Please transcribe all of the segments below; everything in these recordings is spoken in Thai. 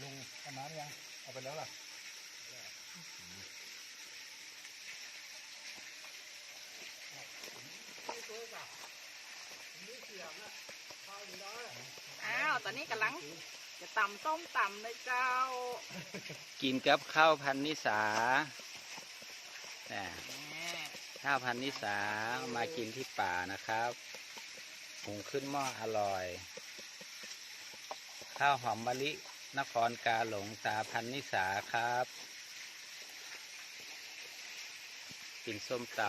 เอาน้ำยังเอาไปแล้วล่ะอ้าว ตอนนี้กำลัง จะตำส้มตำเลยเจ้า กินกับข้าวพันนิสาน่ะแหม่ข้าวพันนิสามากินที่ป่านะครับหุงขึ้นหม้ออร่อย ข้าวหอมมะลิ นครกาหลงตาพันนิสาครับ กินส้มต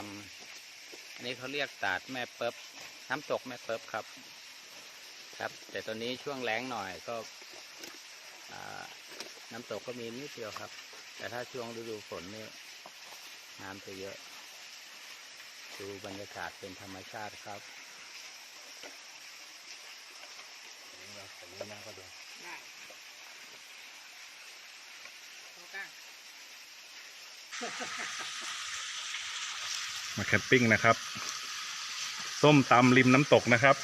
ำอันนี้เขาเรียกตาดแม่เปิบน้ำตกแม่เปิบครับ ครับ แต่ตอนนี้ช่วงแรงหน่อยก็น้ำตกก็มีนิดเดียวครับ แต่ถ้าช่วงฤดูฝนนี่น้ำจะเยอะ ดูบรรยากาศเป็นธรรมชาติครับเราใส่เยอะมาก็ดี๋ ยวได้ดูกันมาแคมปิ้งนะครับ ส้มตำริมน้ำตกนะครับ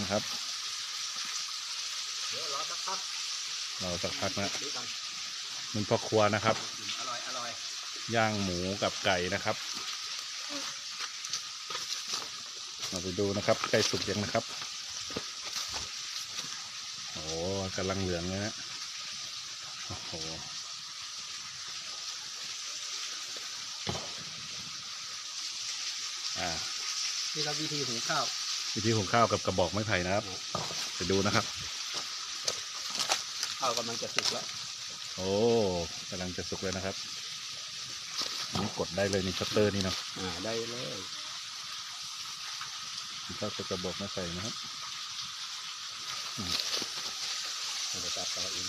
นะครับ เดี๋ยวรอสักพักเราสักพักนะดูกันมันพ่อครัวนะครับ อร่อยอร่อยย่างหมูกับไก่นะครับเราไปดูนะครับไก่สุกยังนะครับ โอ้กำลังเหลืองเลยนะ โอ้โหอ่านี่เราวิธีหุงข้าว วิธีหุงข้าวกับกระบอกไม้ไผ่นะครับไปดูนะครับ ข้าวกำลังจะสุกแล้ว โอ้กำลังจะสุกแล้วนะครับอันนี่กดได้เลยนี่ชัตเตอร์นี่เนาะอ่าได้เลยหุงข้าวกับกระบอกไม้ไผ่นะครับเดี๋ยวตัดต่อเอง